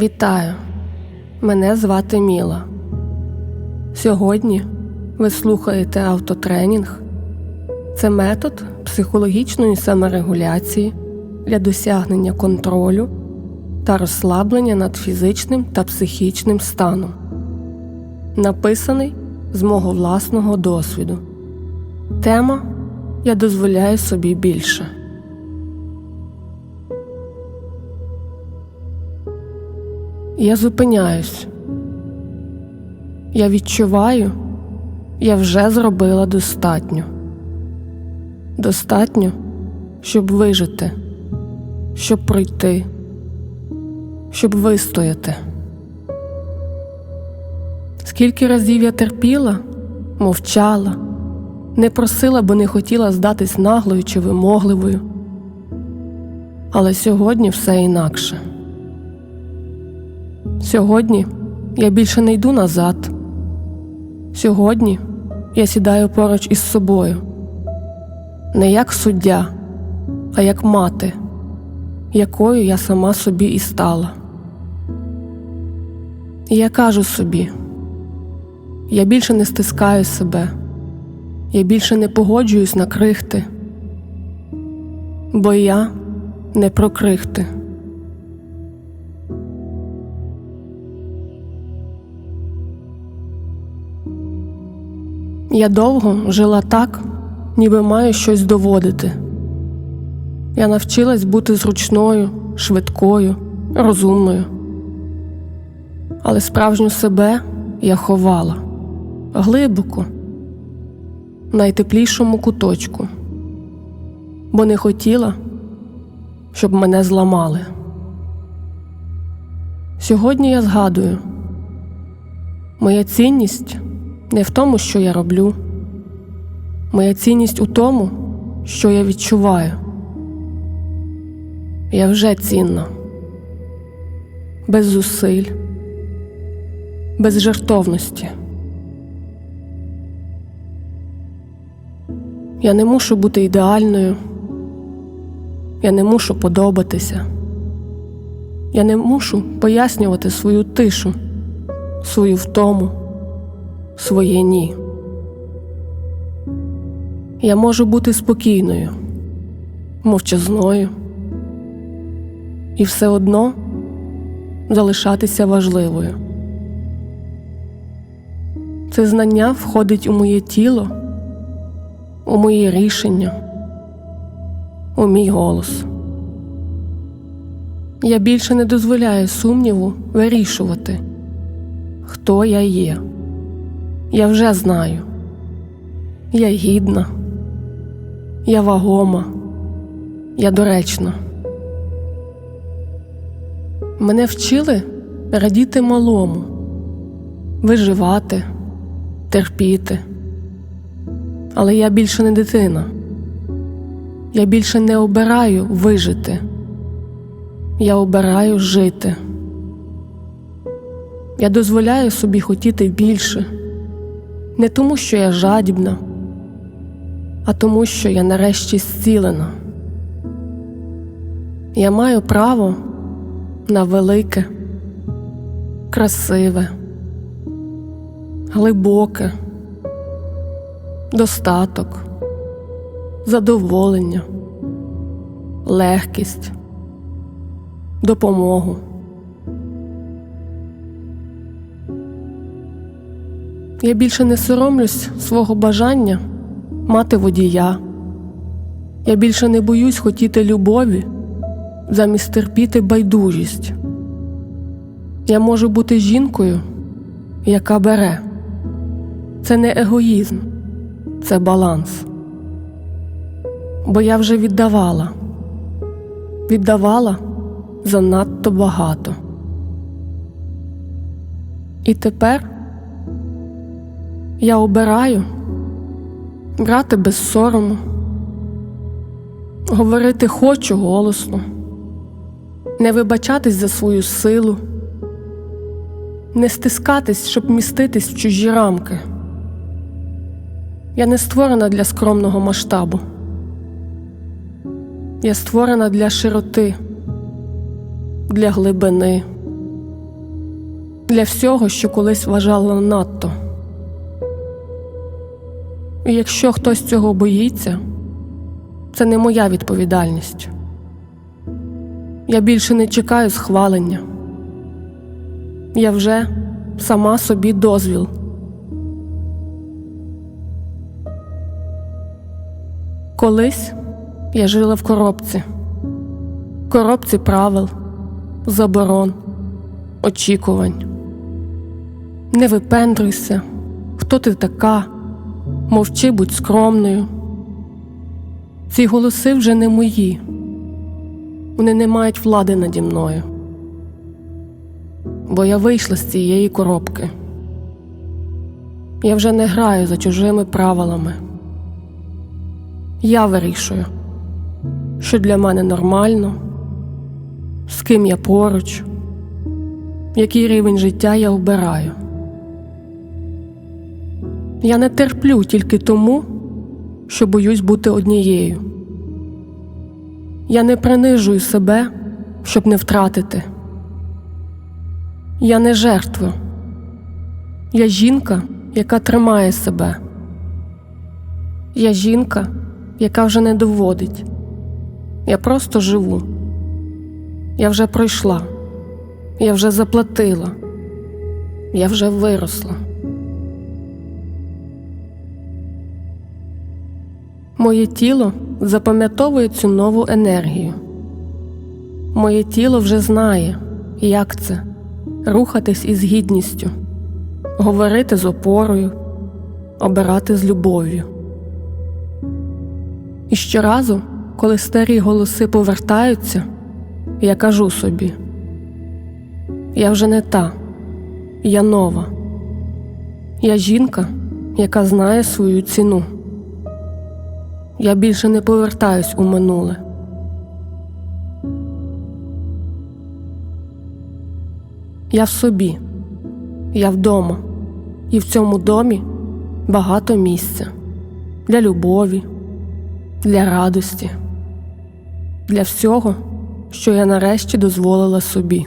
Вітаю! Мене звати Міла. Сьогодні ви слухаєте автотренінг. Це метод психологічної саморегуляції для досягнення контролю та розслаблення над фізичним та психічним станом. Написаний з мого власного досвіду. Тема Я дозволяю собі більше. Я зупиняюсь. Я відчуваю, я вже зробила достатньо. Достатньо, щоб вижити, щоб пройти, щоб вистояти. Скільки разів я терпіла, мовчала, не просила, бо не хотіла здатись наглою чи вимогливою. Але сьогодні все інакше. Сьогодні я більше не йду назад. Сьогодні я сідаю поруч із собою, не як суддя, а як мати, якою я сама собі і стала. І я кажу собі, я більше не стискаю себе, я більше не погоджуюсь на крихти, бо я не про крихти. Я довго жила так, ніби маю щось доводити. Я навчилась бути зручною, швидкою, розумною. Але справжню себе я ховала глибоко, в найтеплішому куточку, бо не хотіла, щоб мене зламали. Сьогодні я згадую, моя цінність не в тому, що я роблю. Моя цінність у тому, що я відчуваю. Я вже цінна, без зусиль, без жертовності. Я не мушу бути ідеальною, я не мушу подобатися, я не мушу пояснювати свою тишу, свою втому своє ні. Я можу бути спокійною, мовчазною і все одно залишатися важливою. Це знання входить у моє тіло, у моє рішення, у мій голос. Я більше не дозволяю сумніву вирішувати, хто я є. Я вже знаю. Я гідна, я вагома, я доречна. Мене вчили радіти малому, виживати, терпіти. Але я більше не дитина. Я більше не обираю вижити. Я обираю жити. Я дозволяю собі хотіти більше не тому, що я жадібна, а тому, що я нарешті зцілена. Я маю право на велике, красиве, глибоке, достаток, задоволення, легкість, допомогу. Я більше не соромлюсь свого бажання мати водія. Я більше не боюсь хотіти любові замість терпіти байдужість. Я можу бути жінкою, яка бере. Це не егоїзм, це баланс. Бо я вже віддавала, віддавала занадто багато. І тепер я обираю брати без сорому, говорити хочу голосно, не вибачатись за свою силу, не стискатись, щоб міститись в чужі рамки. Я не створена для скромного масштабу. Я створена для широти, для глибини, для всього, що колись вважала надто. І якщо хтось цього боїться, це не моя відповідальність. Я більше не чекаю схвалення. Я вже сама собі дозвіл. Колись я жила в коробці, коробці правил, заборон, очікувань. Не випендрюйся, хто ти така, мовчи будь скромною. Ці голоси вже не мої, вони не мають влади наді мною, бо я вийшла з цієї коробки. Я вже не граю за чужими правилами. Я вирішую, що для мене нормально, з ким я поруч, який рівень життя я обираю. Я не терплю тільки тому, що боюсь бути однією. Я не принижую себе, щоб не втратити. Я не жертва. Я жінка, яка тримає себе. Я жінка, яка вже не доводить. Я просто живу. Я вже пройшла. Я вже заплатила. Я вже виросла. Моє тіло запам'ятовує цю нову енергію. Моє тіло вже знає, як це рухатись із гідністю, говорити з опорою, обирати з любов'ю. І щоразу, коли старі голоси повертаються, я кажу собі: я вже не та, я нова, я жінка, яка знає свою ціну. Я більше не повертаюсь у минуле. Я в собі, я вдома, і в цьому домі багато місця для любові, для радості, для всього, що я нарешті дозволила собі.